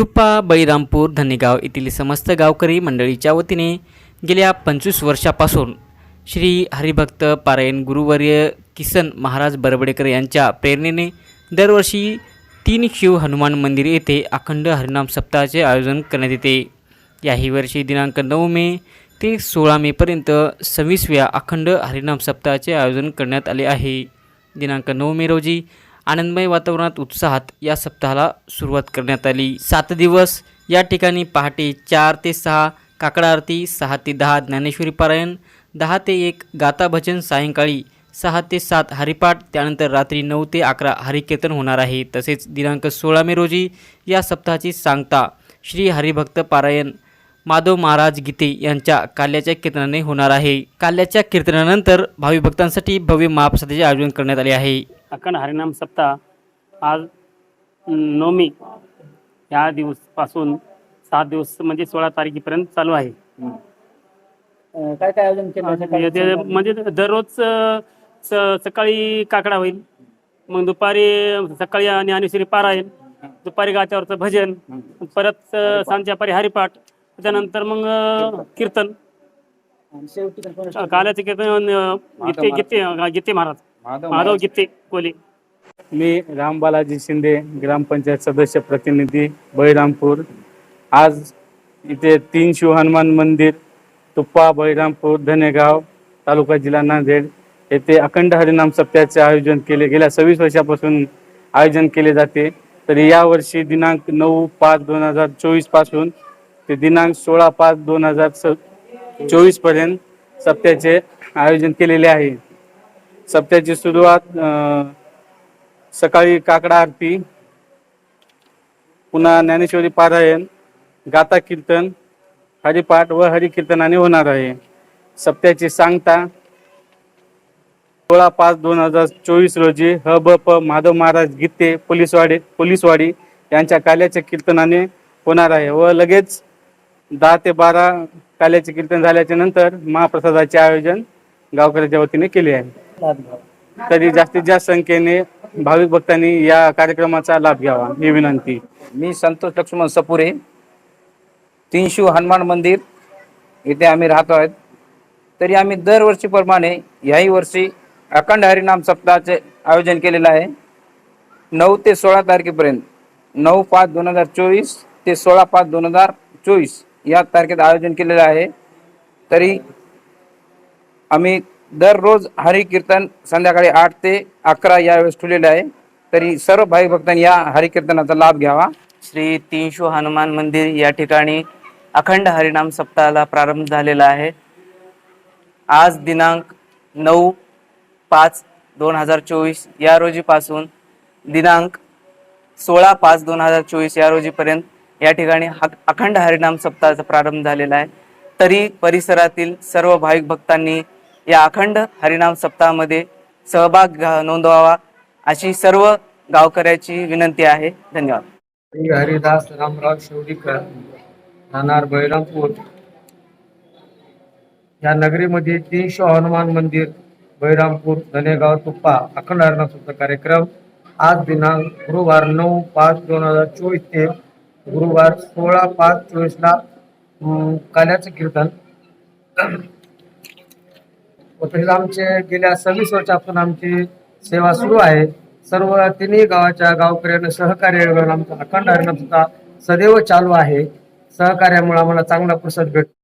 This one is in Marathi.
तुप्पा बैरामपूर धनेगाव येथील समस्त गावकरी मंडळीच्या वतीने गेल्या पंचवीस वर्षापासून श्री हरिभक्त पारायण गुरुवर्य किसन महाराज बरबडेकर यांच्या प्रेरणेने दरवर्षी तीन शिव हनुमान मंदिर येथे अखंड हरिनाम सप्ताहाचे आयोजन करण्यात येते. याही वर्षी दिनांक नऊ मे ते सोळा मेपर्यंत सव्वीसव्या अखंड हरिनाम सप्ताहाचे आयोजन करण्यात आले आहे. दिनांक नऊ मे रोजी आनंदमय वातावरणात उत्साहात या सप्ताहाला सुरुवात करण्यात आली. सात दिवस या ठिकाणी पहाटे चार ते सहा काकडा आरती सहा ते दहा ज्ञानेश्वरी पारायण दहा ते एक गाता भजन सायंकाळी सहा ते सात हरिपाठ त्यानंतर रात्री नऊ ते अकरा हरिकीर्तन होणार आहे. तसेच दिनांक सोळा मे रोजी या सप्ताहाची सांगता श्री हरिभक्त पारायण माधव महाराज गीते यांच्या काल्याच्या कीर्तनाने होणार आहे. काल्याच्या कीर्तनानंतर भावी भक्तांसाठी भव्य महाप्रसादाचे आयोजन करण्यात आले आहे. अखंड हरिनाम सप्ताह आज नवमी या दिवसपासून सात दिवस म्हणजे सोळा तारखेपर्यंत चालू आहे. काय काय आयोजन केलं ते- म्हणजे दररोज सकाळी काकडा होईल मग दुपारी सकाळी आणि अनिश्वरी पारायण दुपारी गात्यावरचं भजन परत सांजच्या पारी हरिपाठ त्याच्यानंतर मग कीर्तन. काल्याचे कीर्तन गीते गीते महाराज. माधव गीते कोले. मी रामबालाजी शिंदे ग्रामपंचायत सदस्य प्रतिनिधी बळीरामपूर. आज इथे तीन शिव हनुमान मंदिर तुप्पा बळीरामपूर धनेगाव तालुका जिल्हा नांदेड येथे अखंड हरिनाम सप्ताहाचे आयोजन केले गेल्या सव्वीस वर्षापासून आयोजन केले जाते. तरी यावर्षी दिनांक नऊ पाच दोन हजार चोवीसपासून ते दिनांक सोळा पाच दोन हजार स चोवीसपर्यंत सप्त्याचे आयोजन केलेले आहे. सप्त्याची सुरुवात सकाळी काकडा आरती पुन्हा ज्ञानेश्वरी पारायण गाता कीर्तन हरिपाठ व हरिकीर्तनाने होणार आहे. सप्त्याची सांगता सोळा पाच दोन हजार चोवीस रोजी ह ब प माधव महाराज गीते पोलीसवाडी पोलीसवाडी यांच्या काल्याच्या कीर्तनाने होणार आहे व लगेच दहा ते बारा काल्याचे कीर्तन झाल्याच्यानंतर महाप्रसादाचे आयोजन गावकऱ्याच्या वतीने केले आहे. तरी जास्तीत जास्त संख्येने भाविक भक्तांनी या कार्यक्रमाचा लाभ घ्यावा ही विनंती. मी संतोष लक्ष्मण सपुरे तीनशू हनुमान मंदिर इथे आम्ही राहतो आहेत. तरी आम्ही दरवर्षीप्रमाणे याही वर्षी अखंड हरिनाम सप्ताहाचे आयोजन केलेलं आहे. नऊ ते सोळा तारखेपर्यंत नऊ पाच दोन हजार चोवीस ते सोळा पाच दोन हजार चोवीस या तारखेत आयोजन केलेलं आहे. तरी आम्ही दररोज हरी कीर्तन संध्याकाळी आठ ते अकरा यावेळेस ठेवलेले आहे. तरी सर्व भाई भक्तांनी या हरी कीर्तनाचा लाभ घ्यावा. श्री तीनशो हनुमान मंदिर या ठिकाणी अखंड हरिनाम सप्ताहाला प्रारंभ झालेला आहे. आज दिनांक नऊ पाच दोन हजार चोवीस या रोजीपासून दिनांक सोळा पाच दोन हजार चोवीस या रोजीपर्यंत या ठिकाणी अखंड हरिनाम सप्ताहाचा प्रारंभ झालेला आहे. तरी परिसरातील सर्व भाविक भक्तांनी या अखंड हरिनाम सप्ताहामध्ये सहभाग नोंदवावा अशी सर्व गावकऱ्याची विनंती आहे. धन्यवाद. श्री हरिदास रामराव शेवडीकर राहणार बळीरामपूर. या नगरीमध्ये तीनशे हनुमान मंदिर बैरामपूर धनेगाव तुप्पा अखंड हरणाचा कार्यक्रम आज दिनांक गुरुवार नऊ पाच दोन हजार चोवीस ते गुरुवार सोळा पाच चोवीसला काल्याचं कीर्तन. व तसेच आमचे गेल्या सव्वीस वर्षापासून आमची सेवा सुरू आहे. सर्व तिन्ही गावाच्या गावकऱ्यांना सहकार्य आमचा अखंड हरिनामचा सदैव चालू आहे. सहकार्यामुळे आम्हाला चांगला प्रसाद भेटतो